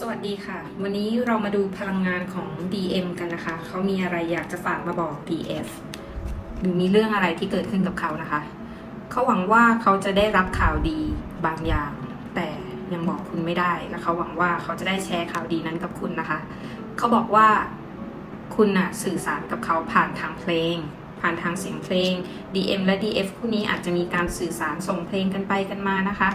สวัสดีค่ะ วันนี้เรามาดูพลังงานของ DM กันนะคะ เขามีอะไรอยากจะฝากมาบอก DF หรือมีเรื่องอะไรที่เกิดขึ้นกับเขานะคะ เขาหวังว่าเขาจะได้รับข่าวดีบางอย่าง แต่ยังบอกคุณไม่ได้ และเขาหวังว่าเขาจะได้แชร์ข่าวดีนั้นกับคุณนะคะ เขาบอกว่าคุณน่ะสื่อสารกับเขาผ่านทางเพลง ผ่านทางเสียงเพลง DM และ DF คู่นี้อาจจะมีการสื่อสารส่งเพลงกันไปกันมานะคะ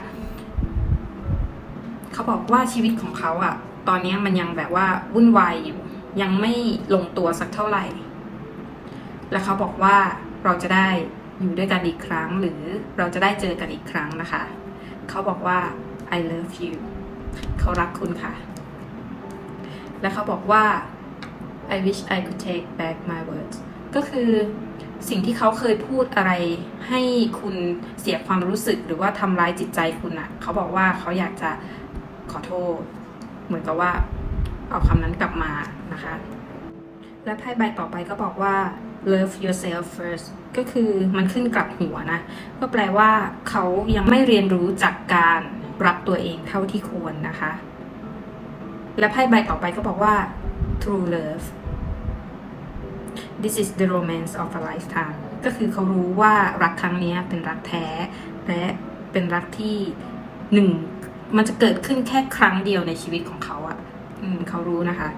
เขาบอกว่าชีวิตของเขาอะตอนนี้มันยังแบบว่าวุ่นวายอยู่ ยังไม่ลงตัวสักเท่าไหร่ และเขาบอกว่าเราจะได้อยู่ด้วยกันอีกครั้ง หรือเราจะได้เจอกันอีกครั้งนะคะ เขาบอกว่า I love you เขารักคุณค่ะ และเขาบอกว่า I wish I could take back my words ก็คือสิ่งที่เขาเคยพูดอะไรให้คุณเสียความรู้สึกหรือว่าทำร้ายจิตใจคุณอะเขาบอกว่าเขาอยากจะ ขอโทษ เหมือนกับว่าเอาคำนั้นกลับมานะคะ และไพ่ใบต่อไปก็บอกว่า love yourself first ก็คือมันขึ้นกลับหัวนะ ก็แปลว่าเขายังไม่เรียนรู้จากการรักตัวเองเท่าที่ควรนะคะ และไพ่ใบต่อไปก็บอกว่า true love this is the romance of a lifetime ก็คือเขารู้ว่ารักครั้งนี้เป็นรักแท้ และเป็นรักที่หนึ่ง มันจะเกิดขึ้นแค่ครั้งเดียวในชีวิตของเขาอะ่ะ อืม เขารู้นะคะ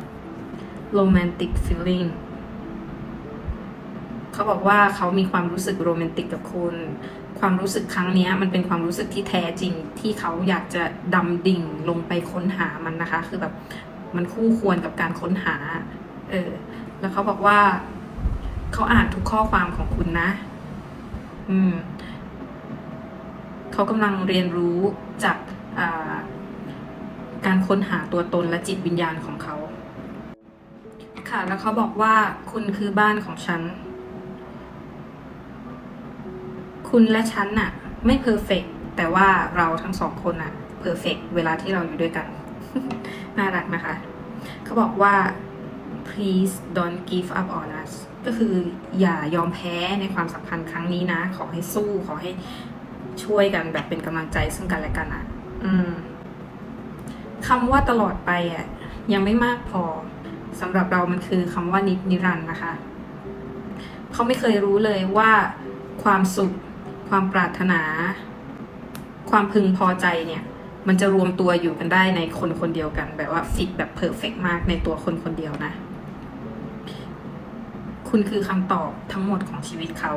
romantic feeling เขาบอกว่าเขามีความรู้สึกโรแมนติกกับคุณ ความรู้สึกครั้งนี้มันเป็นความรู้สึกที่แท้จริง ที่เขาอยากจะดำดิ่งลงไปค้นหามันนะคะ คือแบบมันคู่ควรกับการค้นหา เออ แล้วเขาบอกว่า เขาอ่านทุกข้อความของคุณนะ อืม เขากำลังเรียนรู้จาก การค้นหาตัวตนและจิตวิญญาณของเขา ค่ะ แล้วเขาบอกว่า คุณคือบ้านของฉัน คุณและฉันน่ะ ไม่เพอร์เฟกแต่ว่าเราทั้งสองคนน่ะเพอร์เฟกเวลาที่เราอยู่ด้วยกัน น่ารักนะคะ เขาบอกว่า please don't give up on us ก็คืออย่ายอมแพ้ในความสัมพันธ์ครั้งนี้นะ ขอให้สู้ ขอให้ช่วยกันแบบเป็นกำลังใจซึ่งกันและกันอะ อืม คำว่าตลอดไปอะยังไม่มากพอสำหรับเรามันคือคำว่านินรันต์นะคะ เขาไม่เคยรู้เลยว่าความสุข ความปรารถนา ความพึงพอใจเนี่ย มันจะรวมตัวอยู่กันได้ในคนคนเดียวกัน แบบว่าฟิตแบบเพอร์เฟกมากในตัวคนคนเดียวนะ คุณคือคำตอบทั้งหมดของชีวิตเขา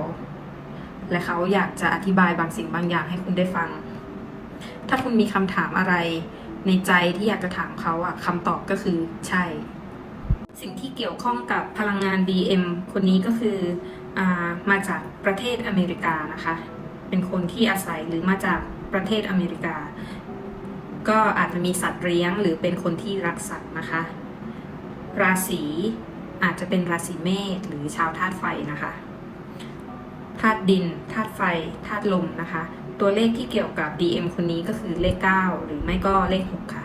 และเขาอยากจะอธิบายบางสิ่งบางอย่างให้คุณได้ฟัง ถ้าคุณมีคำถามอะไร ในใจที่อยากจะถามเขาอะคำตอบก็คือใช่ สิ่งที่เกี่ยวข้องกับพลังงาน DM คนนี้ก็คืออมาจากประเทศอเมริกานะคะ เป็นคนที่อาศัยหรือมาจากประเทศอเมริกา ก็อาจจะมีสัตว์เลี้ยงหรือเป็นคนที่รักสัตว์นะคะ ราศีอาจจะเป็นราศีเมษหรือชาวธาตุไฟนะคะธาตุดินธาตุไฟธาตุลมนะคะ ตัวเลขที่เกี่ยวกับ DM คนนี้ก็คือเลข 9 หรือไม่ก็เลข 6 ค่ะ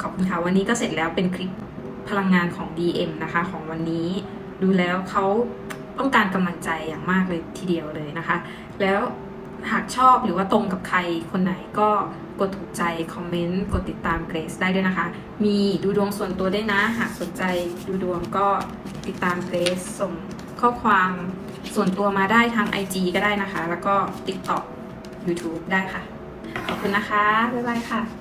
ขอบคุณค่ะ วันนี้ก็เสร็จแล้วเป็นคลิปพลังงานของ DM นะคะ ของวันนี้ดูแล้วเขาต้องการกำลังใจอย่างมากเลยทีเดียวเลยนะคะ แล้วหากชอบหรือว่าตรงกับใครคนไหนก็กดถูกใจ คอมเมนต์ กดติดตามเกรซได้ด้วยนะคะ มีดูดวงส่วนตัวได้นะ หากสนใจดูดวงก็ติดตามเกรซส่งข้อความส่วนตัวมาได้ทาง IG ก็ได้นะคะ แล้วก็ TikTok YouTube ได้ค่ะ ขอบคุณนะคะ บ๊ายบายค่ะ